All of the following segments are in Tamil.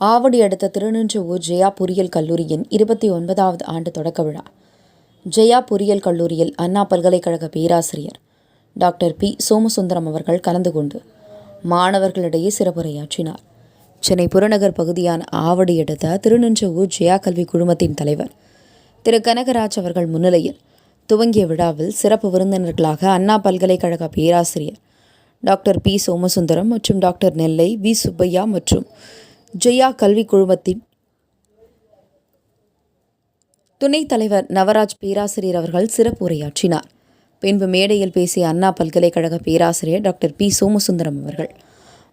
ஆவடி அடுத்த திருநின்றவூர் ஜெயா பொறியியல் கல்லூரியின் இருபத்தி ஒன்பதாவது ஆண்டு தொடக்க விழா. ஜெயா பொறியியல் கல்லூரியில் அண்ணா பல்கலைக்கழக பேராசிரியர் டாக்டர் பி. சோமசுந்தரம் அவர்கள் கலந்து கொண்டு மாணவர்களிடையே சிறப்புரையாற்றினார். சென்னை புறநகர் பகுதியான ஆவடி அடுத்த திருநின்றவூர் ஜெயா கல்வி குழுமத்தின் தலைவர் திரு. கனகராஜ் அவர்கள் முன்னிலையில் துவங்கிய விழாவில் சிறப்பு விருந்தினர்களாக அண்ணா பல்கலைக்கழக பேராசிரியர் டாக்டர் பி. சோமசுந்தரம் மற்றும் டாக்டர் நெல்லை வி. சுப்பையா மற்றும் ஜெயா கல்வி குழுமத்தின் துணைத் தலைவர் நவராஜ் பேராசிரியர் அவர்கள் சிறப்பு உரையாற்றினார். பின்பு மேடையில் பேசிய அண்ணா பல்கலைக்கழக பேராசிரியர் டாக்டர் பி. சோமசுந்தரம் அவர்கள்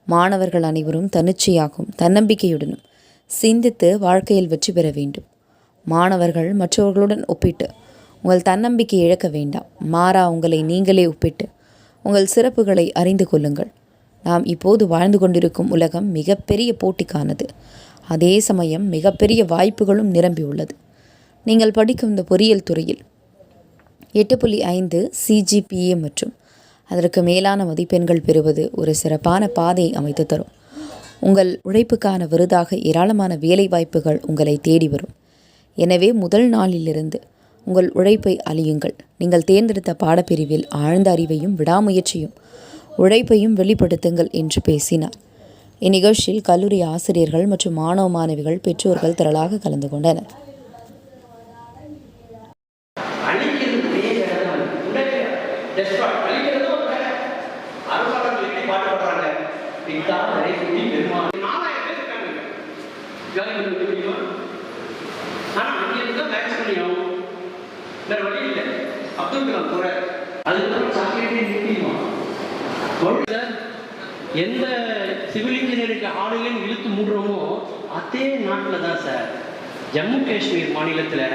மாணவர்கள் அனைவரும் தன்னிச்சையாகவும் தன்னம்பிக்கையுடனும் சிந்தித்து வாழ்க்கையில் வெற்றி பெற வேண்டும். மாணவர்கள் மற்றவர்களுடன் ஒப்பிட்டு உங்கள் தன்னம்பிக்கை இழக்க வேண்டாம். மாறா உங்களை நீங்களே ஒப்பிட்டு உங்கள் சிறப்புகளை அறிந்து கொள்ளுங்கள். நாம் இப்போது வாழ்ந்து கொண்டிருக்கும் உலகம் மிகப்பெரிய போட்டிக்கானது. அதே சமயம் மிகப்பெரிய வாய்ப்புகளும் நிரம்பியுள்ளது. நீங்கள் படிக்கும் இந்த பொறியியல் துறையில் எட்டு புள்ளி ஐந்து சிஜிபிஏ மற்றும் அதற்கு மேலான மதிப்பெண்கள் பெறுவது ஒரு சிறப்பான பாதையை அமைத்து தரும். உங்கள் உழைப்புக்கான விருதாக ஏராளமான வேலை வாய்ப்புகள் உங்களை தேடி வரும். எனவே முதல் நாளிலிருந்து உங்கள் உழைப்பை அழியுங்கள். நீங்கள் தேர்ந்தெடுத்த பாடப்பிரிவில் ஆழ்ந்த அறிவையும் விடாமுயற்சியும் உழைப்பையும் வெளிப்படுத்துங்கள் என்று பேசினார். இந்நிகழ்ச்சியில் கல்லூரி ஆசிரியர்கள் மற்றும் மாணவ மாணவிகள் பெற்றோர்கள் திரளாக கலந்து கொண்டனர். அப்துல் கலாம் கூட அதுக்கப்புறம் சாக்லேட்டே நிறுத்திடுமா எந்த சிவில் இன்ஜினியருக்கு ஆளுங்கன்னு இழுத்து மூடுறோமோ அதே நாட்டில் தான் சார். ஜம்மு காஷ்மீர் மாநிலத்தில்